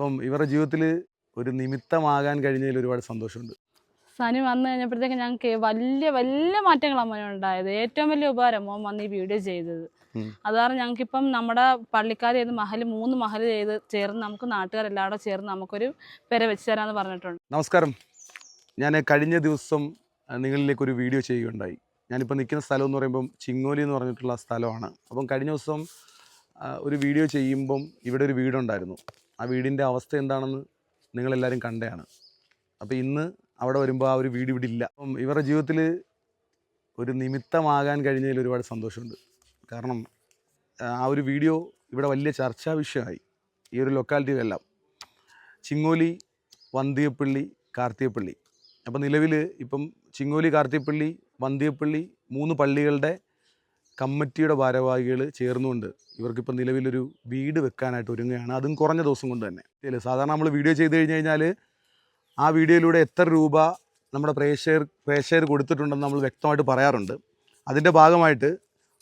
അപ്പം ഇവരുടെ ജീവിതത്തിൽ ഒരു നിമിത്തമാകാൻ കഴിഞ്ഞതിൽ ഒരുപാട് സന്തോഷമുണ്ട്. സനി വന്നു കഴിഞ്ഞപ്പോഴത്തേക്ക് ഞങ്ങൾക്ക് വലിയ വലിയ മാറ്റങ്ങളാണ് മോനെ ഉണ്ടായത്. ഏറ്റവും വലിയ ഉപകാരം മോൻ വന്ന് ഈ വീഡിയോ ചെയ്തത്. അത് കാരണം ഞങ്ങൾക്കിപ്പം നമ്മുടെ പള്ളിക്കാർ ചെയ്ത് മഹൽ മൂന്ന് മഹൽ ചെയ്ത് ചേർന്ന് നമുക്ക് നാട്ടുകാരെല്ലാവരും ചേർന്ന് നമുക്കൊരു പെര വെച്ച് തരാമെന്ന് പറഞ്ഞിട്ടുണ്ട്. നമസ്കാരം. ഞാൻ കഴിഞ്ഞ ദിവസം നിങ്ങളിലേക്ക് ഒരു വീഡിയോ ചെയ്യുകയുണ്ടായി. ഞാനിപ്പോൾ നിൽക്കുന്ന സ്ഥലം എന്ന് പറയുമ്പം ചിങ്ങോലി എന്ന് പറഞ്ഞിട്ടുള്ള സ്ഥലമാണ്. അപ്പം കഴിഞ്ഞ ദിവസം ഒരു വീഡിയോ ചെയ്യുമ്പം ഇവിടെ ഒരു വീടുണ്ടായിരുന്നു. ആ വീടിന്റെ അവസ്ഥ എന്താണെന്ന് നിങ്ങളെല്ലാവരും കണ്ടതാണ്. അപ്പോൾ ഇന്ന് അവിടെ വരുമ്പോൾ ആ ഒരു വീട് ഇവിടെ ഇല്ല. അപ്പം ഇവരുടെ ജീവിതത്തിൽ ഒരു നിമിത്തമാകാൻ കഴിഞ്ഞതിൽ ഒരുപാട് സന്തോഷമുണ്ട്. കാരണം ആ, ഒരു വീഡിയോ ഇവിടെ വലിയ ചർച്ചാ വിഷയമായി. ഈ ഒരു ലൊക്കാലിറ്റിയിലെല്ലാം ചിങ്ങോലി വന്തിയപ്പള്ളി കാർത്തിയപ്പള്ളി അപ്പോൾ നിലവിൽ ഇപ്പം ചിങ്ങോലി കാർത്തിയപ്പള്ളി വന്തിയപ്പള്ളി മൂന്ന് പള്ളികളുടെ കമ്മിറ്റിയുടെ ഭാരവാഹികൾ ചേർന്നുകൊണ്ട് ഇവർക്കിപ്പോൾ നിലവിലൊരു വീട് വെക്കാനായിട്ട് ഒരുങ്ങുകയാണ്. അതും കുറഞ്ഞ ദിവസം കൊണ്ട് തന്നെ. ഇല്ല, സാധാരണ നമ്മൾ വീഡിയോ ചെയ്ത് കഴിഞ്ഞ് കഴിഞ്ഞാൽ ആ വീഡിയോയിലൂടെ എത്ര രൂപ നമ്മുടെ പ്രേക്ഷകർ പ്രേക്ഷകർ കൊടുത്തിട്ടുണ്ടെന്ന് നമ്മൾ വ്യക്തമായിട്ട് പറയാറുണ്ട്. അതിന്റെ ഭാഗമായിട്ട്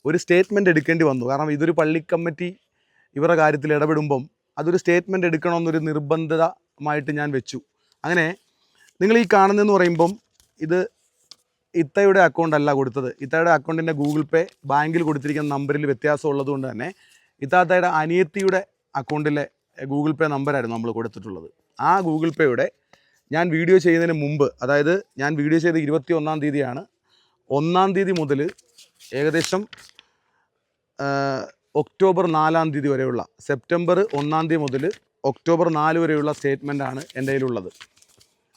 ഒരു സ്റ്റേറ്റ്മെന്റ് എടുക്കേണ്ടി വന്നു. കാരണം ഇതൊരു പള്ളി കമ്മിറ്റി ഇവരുടെ കാര്യത്തിൽ ഇടപെടുമ്പം അതൊരു സ്റ്റേറ്റ്മെന്റ് എടുക്കണമെന്നൊരു നിർബന്ധമായിട്ട് ഞാൻ വെച്ചു. അങ്ങനെ നിങ്ങൾ ഈ കാണുന്നതെന്ന് പറയുമ്പം ഇത് ഇത്തയുടെ അക്കൗണ്ട് അല്ല കൊടുത്തത്. ഇത്തയുടെ അക്കൗണ്ടിന്റെ ഗൂഗിൾ പേ ബാങ്കിൽ കൊടുത്തിരിക്കുന്ന നമ്പറിൽ വ്യത്യാസം ഉള്ളതുകൊണ്ട് തന്നെ ഇത്താത്തയുടെ അനിയത്തിയുടെ അക്കൗണ്ടിലെ ഗൂഗിൾ പേ നമ്പറായിരുന്നു നമ്മൾ കൊടുത്തിട്ടുള്ളത്. ആ ഗൂഗിൾ പേയുടെ ഞാൻ വീഡിയോ ചെയ്യുന്നതിന് മുമ്പ് അതായത് ഞാൻ വീഡിയോ ചെയ്ത് ഇരുപത്തി ഒന്നാം തീയതിയാണ്. ഒന്നാം തീയതി മുതൽ ഏകദേശം ഒക്ടോബർ നാലാം തീയതി വരെയുള്ള സെപ്റ്റംബർ ഒന്നാം തീയതി മുതൽ ഒക്ടോബർ നാല് വരെയുള്ള സ്റ്റേറ്റ്മെന്റാണ് എന്റെ കയ്യിലുള്ളത്.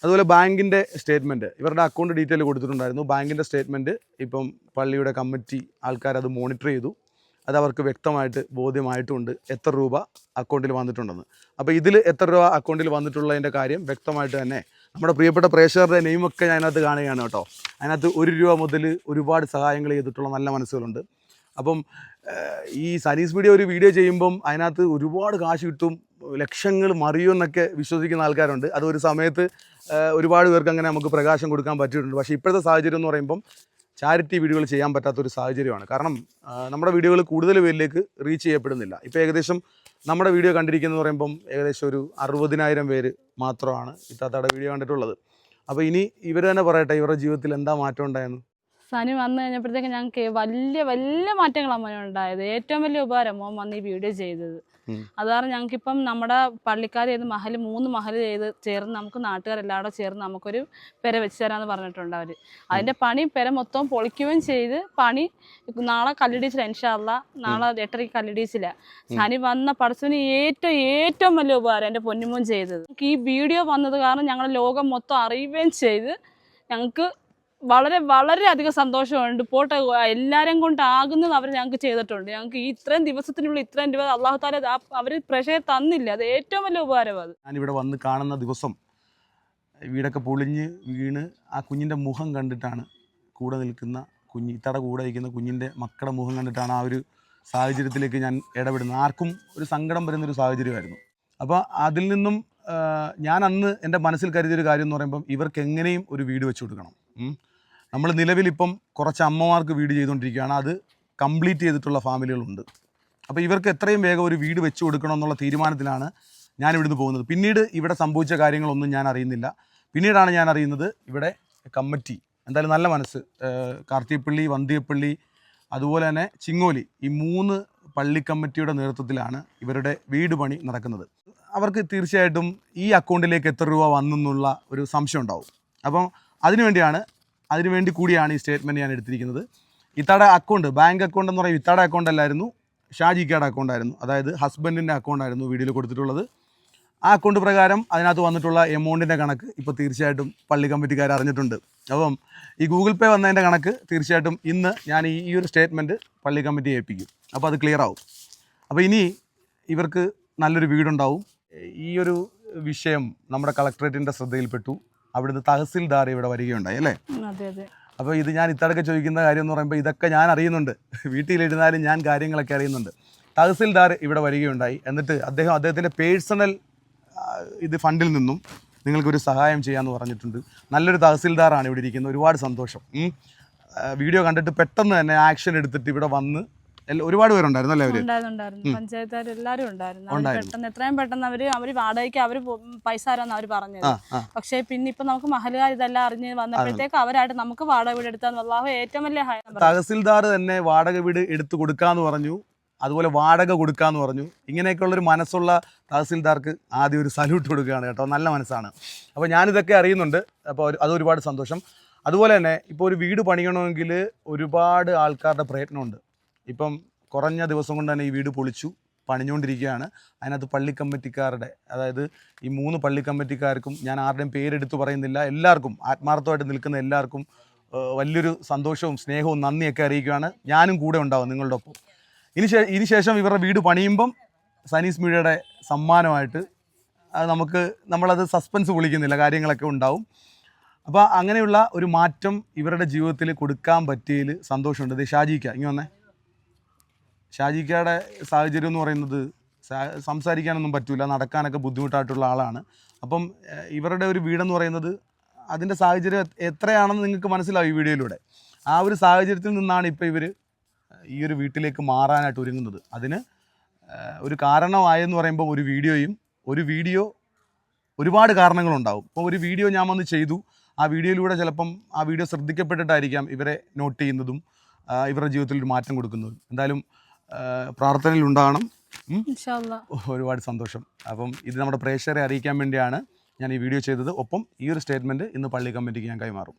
അതുപോലെ ബാങ്കിന്റെ സ്റ്റേറ്റ്മെന്റ് ഇവരുടെ അക്കൗണ്ട് ഡീറ്റെയിൽ കൊടുത്തിട്ടുണ്ടായിരുന്നു. ബാങ്കിന്റെ സ്റ്റേറ്റ്മെന്റ് ഇപ്പം പള്ളിയുടെ കമ്മിറ്റി ആൾക്കാർ അത് മോണിറ്റർ ചെയ്തു. അത് അവർക്ക് വ്യക്തമായിട്ട് ബോധ്യമായിട്ടുണ്ട് എത്ര രൂപ അക്കൗണ്ടിൽ വന്നിട്ടുണ്ടെന്ന്. അപ്പോൾ ഇതിൽ എത്ര രൂപ അക്കൗണ്ടിൽ വന്നിട്ടുള്ളതിന്റെ കാര്യം വ്യക്തമായിട്ട് തന്നെ നമ്മുടെ പ്രിയപ്പെട്ട പ്രേക്ഷകരുടെ നെയിമൊക്കെ ഞാൻ അതിനകത്ത് കാണുകയാണ് കേട്ടോ. അതിനകത്ത് ഒരു രൂപ മുതൽ ഒരുപാട് സഹായങ്ങൾ ചെയ്തിട്ടുള്ള നല്ല മനസ്സുകളുണ്ട്. അപ്പം ഈ സനീസ് മീഡിയ ഒരു വീഡിയോ ചെയ്യുമ്പം അതിനകത്ത് ഒരുപാട് കാശ് കിട്ടും ലക്ഷങ്ങൾ മറിയുമെന്നൊക്കെ വിശ്വസിക്കുന്ന ആൾക്കാരുണ്ട്. അത് ഒരു സമയത്ത് ഒരുപാട് പേർക്ക് അങ്ങനെ നമുക്ക് പ്രകാശം കൊടുക്കാൻ പറ്റിയിട്ടുണ്ട്. പക്ഷേ ഇപ്പോഴത്തെ സാഹചര്യം എന്ന് പറയുമ്പം ചാരിറ്റി വീഡിയോകൾ ചെയ്യാൻ പറ്റാത്ത ഒരു സാഹചര്യമാണ്. കാരണം നമ്മുടെ വീഡിയോകൾ കൂടുതൽ പേരിലേക്ക് റീച്ച് ചെയ്യപ്പെടുന്നില്ല. ഇപ്പോൾ ഏകദേശം നമ്മുടെ വീഡിയോ കണ്ടിരിക്കുന്നത് പറയുമ്പം ഏകദേശം ഒരു അറുപതിനായിരം പേര് മാത്രമാണ് ഇത്താത്തയുടെ വീഡിയോ കണ്ടിട്ടുള്ളത്. അപ്പോൾ ഇനി ഇവർ തന്നെ പറയട്ടെ ഇവരുടെ ജീവിതത്തിൽ എന്താ മാറ്റം ഉണ്ടായെന്ന്? സനി വന്നു കഴിഞ്ഞപ്പോഴത്തേക്ക് ഞങ്ങൾക്ക് വലിയ വലിയ മാറ്റങ്ങളാണ് മോനുണ്ടായത് ഏറ്റവും വലിയ ഉപകാരം മോൻ വന്ന് ഈ വീഡിയോ ചെയ്തത്. അത് കാരണം ഞങ്ങൾക്കിപ്പം നമ്മുടെ പള്ളിക്കാർ ചെയ്ത് മഹൽ മൂന്ന് മഹൽ ചെയ്ത് ചേർന്ന് നമുക്ക് നാട്ടുകാരെല്ലാവരും ചേർന്ന് നമുക്കൊരു പെര വെച്ച് തരാമെന്ന് പറഞ്ഞിട്ടുണ്ട് അവർ അതിന്റെ പണി പെര മൊത്തം പൊളിക്കുകയും ചെയ്ത് പണി നാളെ കല്ലിടീച്ചില്ല ഇൻഷാല്ല നാളെ എട്ടരയ്ക്ക് കല്ലിടീച്ചില്ല സനി വന്ന പടച്ചവന് ഏറ്റവും ഏറ്റവും വലിയ ഉപകാരം എന്റെ പൊന്നുമോൻ ചെയ്തത്. ഈ വീഡിയോ വന്നത് കാരണം ഞങ്ങളുടെ ലോകം മൊത്തം അറിയുകയും ചെയ്ത് ഞങ്ങൾക്ക് വളരെ വളരെ അധികം സന്തോഷമുണ്ട്. പോട്ടെ എല്ലാവരും കൊണ്ടാകുന്നത് അവർ ഞങ്ങൾക്ക് ചെയ്തിട്ടുണ്ട്. ഞങ്ങൾക്ക് ഈ ഇത്രയും ദിവസത്തിനുള്ളിൽ ഇത്രയും രൂപ അള്ളാഹു താല അവർ പ്രഷയെ തന്നില്ല. അത് ഏറ്റവും വലിയ ഉപകാരം അത് ഞാനിവിടെ വന്ന് കാണുന്ന ദിവസം വീടൊക്കെ പൊളിഞ്ഞ് വീണ് ആ കുഞ്ഞിന്റെ മുഖം കണ്ടിട്ടാണ് കൂടെ നിൽക്കുന്ന കുഞ്ഞ് ഇത്തട കൂടെ നിൽക്കുന്ന കുഞ്ഞിന്റെ മക്കളുടെ മുഖം കണ്ടിട്ടാണ് ആ ഒരു സാഹചര്യത്തിലേക്ക് ഞാൻ ഇടപെടുന്നത്. ആർക്കും ഒരു സങ്കടം വരുന്നൊരു സാഹചര്യമായിരുന്നു. അപ്പോൾ അതിൽ നിന്നും ഞാൻ അന്ന് എന്റെ മനസ്സിൽ കരുതിയൊരു കാര്യം എന്ന് പറയുമ്പം ഇവർക്ക് എങ്ങനെയും ഒരു വീട് വെച്ച് കൊടുക്കണം. നമ്മൾ നിലവിലിപ്പം കുറച്ച് അമ്മമാർക്ക് വീട് ചെയ്തുകൊണ്ടിരിക്കുകയാണ്. അത് കംപ്ലീറ്റ് ചെയ്തിട്ടുള്ള ഫാമിലികളുണ്ട്. അപ്പോൾ ഇവർക്ക് എത്രയും വേഗം ഒരു വീട് വെച്ച് കൊടുക്കണം എന്നുള്ള തീരുമാനത്തിലാണ് ഞാൻ ഇവിടുന്ന് പോകുന്നത്. പിന്നീട് ഇവിടെ സംഭവിച്ച കാര്യങ്ങളൊന്നും ഞാൻ അറിയുന്നില്ല. പിന്നീടാണ് ഞാൻ അറിയുന്നത് ഇവിടെ കമ്മിറ്റി എന്തായാലും നല്ല മനസ്സ് കാർത്തിയപ്പള്ളി വന്തിയപ്പള്ളി അതുപോലെ തന്നെ ചിങ്ങോലി ഈ മൂന്ന് പള്ളി കമ്മിറ്റിയുടെ നേതൃത്വത്തിലാണ് ഇവരുടെ വീട് പണി നടക്കുന്നത്. അവർക്ക് തീർച്ചയായിട്ടും ഈ അക്കൗണ്ടിലേക്ക് എത്ര രൂപ വന്നെന്നുള്ള ഒരു സംശയം ഉണ്ടാവും. അപ്പം അതിനുവേണ്ടിയാണ് അതിനുവേണ്ടി കൂടിയാണ് ഈ സ്റ്റേറ്റ്മെന്റ് ഞാൻ എടുത്തിരിക്കുന്നത്. ഇത്താടെ അക്കൗണ്ട് ബാങ്ക് അക്കൗണ്ട് എന്ന് പറയും ഇത്താടെ അക്കൗണ്ട് അല്ലായിരുന്നു ഷാജിക്കയുടെ അക്കൗണ്ട് ആയിരുന്നു. അതായത് ഹസ്ബൻഡിന്റെ അക്കൗണ്ട് ആയിരുന്നു വീഡിയോയിൽ കൊടുത്തിട്ടുള്ളത്. ആ അക്കൗണ്ട് പ്രകാരം അതിനകത്ത് വന്നിട്ടുള്ള എമൗണ്ടിന്റെ കണക്ക് ഇപ്പോൾ തീർച്ചയായിട്ടും പള്ളി കമ്മിറ്റിക്കാർ അറിഞ്ഞിട്ടുണ്ട്. അപ്പം ഈ ഗൂഗിൾ പേ വന്നതിന്റെ കണക്ക് തീർച്ചയായിട്ടും ഇന്ന് ഞാൻ ഈ ഈ ഒരു സ്റ്റേറ്റ്മെന്റ് പള്ളി കമ്മിറ്റി ഏൽപ്പിക്കും. അപ്പോൾ അത് ക്ലിയർ ആവും. അപ്പോൾ ഇനി ഇവർക്ക് നല്ലൊരു വീടുണ്ടാവും. ഈ ഒരു വിഷയം നമ്മുടെ കളക്ടറേറ്റിന്റെ ശ്രദ്ധയിൽപ്പെട്ടു. അവിടുന്ന് തഹസിൽദാർ ഇവിടെ വരികയുണ്ടായി അല്ലേ? അപ്പോൾ ഇത് ഞാൻ ഇത്തടക്ക ചോദിക്കുന്ന കാര്യം എന്ന് പറയുമ്പോൾ ഇതൊക്കെ ഞാൻ അറിയുന്നുണ്ട്. വീട്ടിലിരുന്നാലും ഞാൻ കാര്യങ്ങളൊക്കെ അറിയുന്നുണ്ട്. തഹസിൽദാർ ഇവിടെ വരികയുണ്ടായി. എന്നിട്ട് അദ്ദേഹം അദ്ദേഹത്തിന്റെ പേഴ്സണൽ ഇത് ഫണ്ടിൽ നിന്നും നിങ്ങൾക്കൊരു സഹായം ചെയ്യാമെന്ന് പറഞ്ഞിട്ടുണ്ട്. നല്ലൊരു തഹസിൽദാറാണ് ഇവിടെ ഇരിക്കുന്നത്. ഒരുപാട് സന്തോഷം. വീഡിയോ കണ്ടിട്ട് പെട്ടെന്ന് തന്നെ ആക്ഷൻ എടുത്തിട്ട് ഇവിടെ വന്ന് ഒരുപാട് പേരുണ്ടായിരുന്നു അല്ലേ ഉണ്ടായിരുന്നു. പഞ്ചായത്തുകാർ എല്ലാവരും ഉണ്ടായിരുന്നു. പെട്ടെന്ന് എത്രയും പെട്ടെന്ന് അവർ അവർ വാടകയ്ക്ക് അവർ പൈസ തരാന്ന് അവർ പറഞ്ഞത്. പക്ഷേ പിന്നെ ഇപ്പൊ നമുക്ക് മഹലുകാർ ഇതെല്ലാം അറിഞ്ഞ് വന്നപ്പോഴത്തേക്ക് അവരായിട്ട് നമുക്ക് വാടക വീട് എടുത്താന്ന് അള്ളാഹു ഏറ്റവും വലിയ തഹസിൽദാർ തന്നെ വാടക വീട് എടുത്തു കൊടുക്കാന്ന് പറഞ്ഞു. അതുപോലെ വാടക കൊടുക്കാന്ന് പറഞ്ഞു. ഇങ്ങനെയൊക്കെയുള്ള ഒരു മനസ്സുള്ള തഹസിൽദാർക്ക് ആദ്യം ഒരു സല്യൂട്ട് കൊടുക്കുകയാണ് കേട്ടോ. നല്ല മനസ്സാണ്. അപ്പോൾ ഞാനിതൊക്കെ അറിയുന്നുണ്ട്. അപ്പോൾ അതൊരുപാട് അത് ഒരുപാട് സന്തോഷം. അതുപോലെ തന്നെ ഇപ്പോൾ ഒരു വീട് പണിയണമെങ്കിൽ ഒരുപാട് ആൾക്കാരുടെ പ്രയത്നമുണ്ട്. ഇപ്പം കുറഞ്ഞ ദിവസം കൊണ്ട് തന്നെ ഈ വീട് പൊളിച്ചു പണിഞ്ഞുകൊണ്ടിരിക്കുകയാണ്. അതിനകത്ത് പള്ളി കമ്മിറ്റിക്കാരുടെ അതായത് ഈ മൂന്ന് പള്ളി കമ്മിറ്റിക്കാർക്കും ഞാൻ ആരുടെയും പേരെടുത്ത് പറയുന്നില്ല. എല്ലാവർക്കും ആത്മാർത്ഥമായിട്ട് നിൽക്കുന്ന എല്ലാവർക്കും വലിയൊരു സന്തോഷവും സ്നേഹവും നന്ദിയൊക്കെ അറിയിക്കുകയാണ്. ഞാനും കൂടെ ഉണ്ടാവും നിങ്ങളുടെ ഒപ്പം ഇനി ഇനി ശേഷം ഇവരുടെ വീട് പണിയുമ്പം സനീസ് മീഡിയയുടെ സമ്മാനമായിട്ട് അത് നമുക്ക് നമ്മളത് സസ്പെൻസ് വിളിക്കുന്നില്ല കാര്യങ്ങളൊക്കെ ഉണ്ടാവും. അപ്പോൾ അങ്ങനെയുള്ള ഒരു മാറ്റം ഇവരുടെ ജീവിതത്തിൽ കൊടുക്കാൻ പറ്റിയതിൽ സന്തോഷമുണ്ട്. ഇത് ഷാജിക്ക ഇങ്ങനെ വന്നേ. ഷാജിക്കയുടെ സാഹചര്യം എന്ന് പറയുന്നത് സംസാരിക്കാനൊന്നും പറ്റില്ല നടക്കാനൊക്കെ ബുദ്ധിമുട്ടായിട്ടുള്ള ആളാണ്. അപ്പം ഇവരുടെ ഒരു വീടെന്ന് പറയുന്നത് അതിന്റെ സാഹചര്യം എത്രയാണെന്ന് നിങ്ങൾക്ക് മനസ്സിലാവും ഈ വീഡിയോയിലൂടെ. ആ ഒരു സാഹചര്യത്തിൽ നിന്നാണ് ഇപ്പോൾ ഇവർ ഈ ഒരു വീട്ടിലേക്ക് മാറാനായിട്ട് ഒരുങ്ങുന്നത്. അതിന് ഒരു കാരണമായെന്ന് പറയുമ്പോൾ ഒരു വീഡിയോയും ഒരു വീഡിയോ ഒരുപാട് കാരണങ്ങളുണ്ടാവും. ഇപ്പോൾ ഒരു വീഡിയോ ഞാൻ വന്ന് ചെയ്തു. ആ വീഡിയോയിലൂടെ ചിലപ്പം ആ വീഡിയോ ശ്രദ്ധിക്കപ്പെട്ടിട്ടായിരിക്കാം ഇവരെ നോട്ട് ചെയ്യുന്നതും ഇവരുടെ ജീവിതത്തിൽ ഒരു മാറ്റം കൊടുക്കുന്നതും. എന്തായാലും പ്രാർത്ഥനയിൽ ഉണ്ടാകണം. ഉം. ഇൻഷാല്ലാ ഒരുപാട് സന്തോഷം. അപ്പം ഇത് നമ്മുടെ പ്രേക്ഷകരെ അറിയിക്കാൻ വേണ്ടിയാണ് ഞാൻ ഈ വീഡിയോ ചെയ്തത്. ഒപ്പം ഈ ഒരു സ്റ്റേറ്റ്മെന്റ് ഇന്ന് പള്ളി കമ്മിറ്റിക്ക് ഞാൻ കൈമാറും.